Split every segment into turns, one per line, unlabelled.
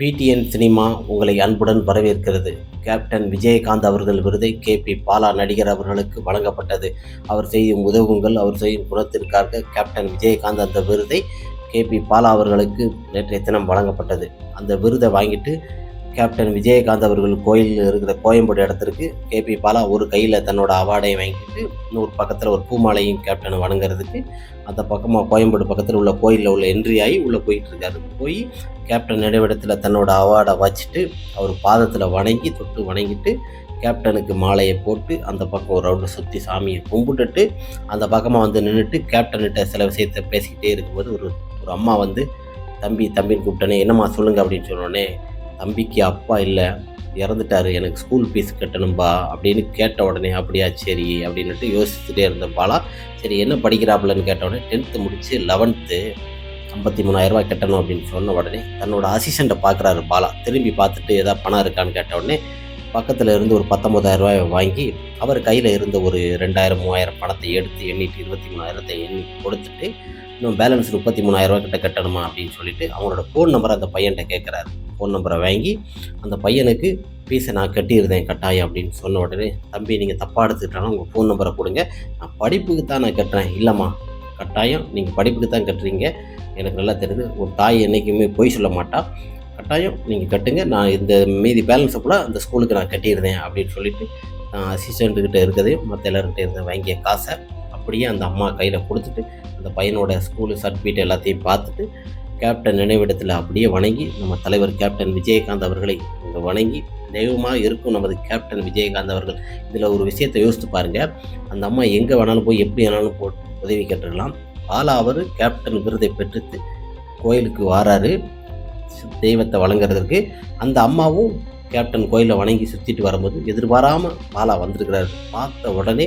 PTN cinema உங்களை அன்புடன் வரவேற்கிறது. கேப்டன் விஜயகாந்த் அவர்கள் விருதை கே பி பாலா நடிகர் அவர்களுக்கு வழங்கப்பட்டது. அவர் செய்யும் உதவுங்கள் அவர் செய்யும் குணத்திற்காக கேப்டன் விஜயகாந்த் அந்த விருதை கே பி பாலா அவர்களுக்கு நேற்றைய தினம் வழங்கப்பட்டது. அந்த விருதை வாங்கிட்டு கேப்டன் விஜயகாந்த் அவர்கள் கோயிலில் இருக்கிற கோயம்பேடு இடத்திற்கு கே பி பாலா ஒரு கையில் தன்னோட அவார்டையும் வாங்கிட்டு இன்னொரு பக்கத்தில் ஒரு பூமாலையும் கேப்டனை வணங்குறதுக்கு அந்த பக்கமாக கோயம்பேடு பக்கத்தில் உள்ள கோயிலில் உள்ள என்ட்ரி ஆகி உள்ளே போயிட்டுருக்காரு போய் கேப்டன் நினைவிடத்தில் தன்னோட அவார்டை வச்சுட்டு அவர் பாதத்தில் வணங்கி தொட்டு வணங்கிட்டு கேப்டனுக்கு மாலையை போட்டு அந்த பக்கம் ஒரு ரவுண்டு சுற்றி சாமியை கும்பிட்டுட்டு அந்த பக்கமாக வந்து நின்றுட்டு கேப்டன்கிட்ட சில விஷயத்தை பேசிக்கிட்டே இருக்கும்போது ஒரு ஒரு அம்மா வந்து தம்பி தம்பின்னு கூப்பிட்டனே என்னம்மா சொல்லுங்கள் அப்படின்னு சொன்னோடனே தம்பிக்கு அப்பா இல்லை இறந்துட்டாரு எனக்கு ஸ்கூல் ஃபீஸ் கட்டணும்பா அப்படின்னு கேட்ட உடனே அப்படியா சரி அப்படின்னுட்டு யோசிச்சுட்டே இருந்த பாலா சரி என்ன படிக்கிறாப்புலன்னு கேட்ட உடனே டென்த்து முடித்து லெவன்த்து ஐம்பத்தி மூணாயிரரூபா கட்டணும் அப்படின்னு சொன்ன உடனே தன்னோட அசிஸ்டண்ட்டை பார்க்குறாரு பாலா. திரும்பி பார்த்துட்டு ஏதாவது பணம் இருக்கான்னு? கேட்ட உடனே பக்கத்தில் இருந்து ஒரு பத்தொம்பதாயிரரூபாய் வாங்கி அவர் கையில் இருந்த ஒரு ரெண்டாயிரம் மூவாயிரம் பணத்தை எடுத்து எண்ணிட்டு இருபத்தி மூணாயிரத்தை எண்ணி கொடுத்துட்டு இன்னும் பேலன்ஸ் முப்பத்தி மூணாயிரரூபா கிட்ட கட்டணுமா? அப்படின்னு சொல்லிட்டு அவங்களோட ஃபோன் நம்பர் அந்த பையன்கிட்ட கேட்குறாரு ஃபோன் நம்பரை வாங்கி அந்த பையனுக்கு ஃபீஸை நான் கட்டியிருந்தேன் கட்டாயம் அப்படின்னு சொன்ன உடனே தம்பி நீங்கள் தப்பாக எடுத்துக்கிட்டாலும் உங்கள் ஃபோன் நம்பரை கொடுங்க. நான் படிப்புக்கு தான் நான் கட்டுறேன். இல்லைம்மா கட்டாயம் நீங்கள் படிப்புக்கு தான் கட்டுறீங்க. எனக்கு நல்லா தெரியுது. ஒரு தாய் என்றைக்குமே பொய் சொல்ல மாட்டா. கட்டாயம் நீங்கள் கட்டுங்க. நான் இந்த மீதி பேலன்ஸை கூட அந்த ஸ்கூலுக்கு நான் கட்டியிருந்தேன் அப்படின்னு சொல்லிட்டு நான் அசிஸ்டண்ட்டுக்கிட்ட இருக்கிறதையும் மற்ற எல்லாருக்கிட்ட இருந்த வாங்கிய காசை அப்படியே அந்த அம்மா கையில் கொடுத்துட்டு அந்த பையனோட ஸ்கூலு சர்டிஃபிகேட் எல்லாத்தையும் பார்த்துட்டு கேப்டன் நினைவிடத்தில் அப்படியே வணங்கி நம்ம தலைவர் கேப்டன் விஜயகாந்த் அவர்களை இங்கே வணங்கி தெய்வமாக இருக்கும் நமது கேப்டன் விஜயகாந்த் அவர்கள். இதில் ஒரு விஷயத்தை யோசித்து பாருங்கள் அந்த அம்மா எங்கே வேணாலும் போய் எப்படி வேணாலும் போ உதவி கேட்டுருக்கலாம் பாலா அவர் கேப்டன் விருதை பெற்று கோயிலுக்கு வாராரு. தெய்வத்தை வழங்குறதுக்கு அந்த அம்மாவும் கேப்டன் கோயிலை வணங்கி சுற்றிட்டு வரும்போது எதிர்பாராமல் பாலா வந்திருக்கிறார். பார்த்த உடனே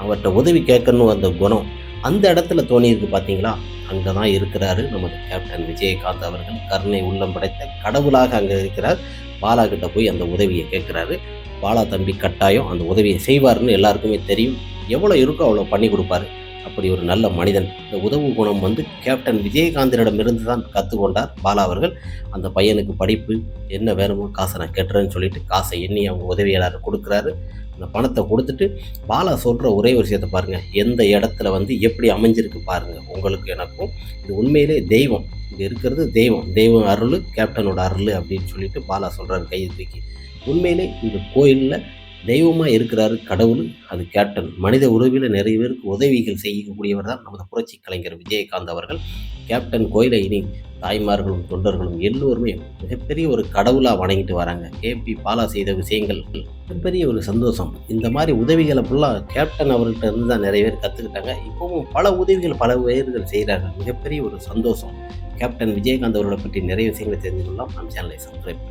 அவர்கிட்ட உதவி கேட்கணும் அந்த குணம் அந்த இடத்துல தோணியிருக்கு பார்த்தீங்களா அங்கே தான் இருக்கிறாரு. நமது கேப்டன் விஜயகாந்த் அவர்கள் கருணை உள்ளம் படைத்த கடவுளாக அங்கே இருக்கிறார். பாலா கிட்ட போய் அந்த உதவியை கேட்குறாரு. பாலா தம்பி கட்டாயம் அந்த உதவியை செய்வார்னு எல்லாருக்குமே தெரியும். எவ்வளோ இருக்கோ அவ்வளோ பண்ணி கொடுப்பாரு. அப்படி ஒரு நல்ல மனிதன். இந்த உதவு குணம் வந்து கேப்டன் விஜயகாந்தனிடமிருந்து தான் கற்றுக்கொண்டார் பாலா அவர்கள். அந்த பையனுக்கு படிப்பு என்ன வேணுமோ காசை நான் கெட்டுறேன்னு சொல்லிட்டு காசை எண்ணி அவங்க உதவியாளர் கொடுக்குறாரு. அந்த பணத்தை கொடுத்துட்டு பாலா சொல்கிற ஒரே விஷயத்தை பாருங்கள் எந்த இடத்துல வந்து எப்படி அமைஞ்சிருக்கு பாருங்கள் உங்களுக்கு எனக்கும் இது உண்மையிலே தெய்வம். இங்கே இருக்கிறது தெய்வம். தெய்வம் அருள் கேப்டனோட அருள் அப்படின்னு சொல்லிட்டு பாலா சொல்கிறாரு கையை தூக்கி. உண்மையிலே இந்த கோயிலில் தெய்வமாக இருக்கிறாரு கடவுள் அது கேப்டன். மனித உறவில் நிறைய பேருக்கு உதவிகள் செய்யக்கூடியவர் தான் நமது புரட்சி கலைஞர் விஜயகாந்த் அவர்கள். கேப்டன் கோயிலை இனி தாய்மார்களும் தொண்டர்களும் எல்லோருமே மிகப்பெரிய ஒரு கடவுளாக வணங்கிட்டு வராங்க. கேபி பாலா செய்த விஷயங்கள். மிகப்பெரிய ஒரு சந்தோஷம். இந்த மாதிரி உதவிகளை ஃபுல்லாக கேப்டன் அவர்கிட்ட இருந்து தான் நிறைய பேர் கற்றுக்கிட்டாங்க இப்போவும் பல உதவிகள் பல பேர்கள் செய்கிறாங்க மிகப்பெரிய ஒரு சந்தோஷம். கேப்டன் விஜயகாந்த் அவர்களை பற்றி நிறைய விஷயங்களை தெரிஞ்சுக்கலாம் நம்ம நம் சேனலை சப்ஸ்கிரைப்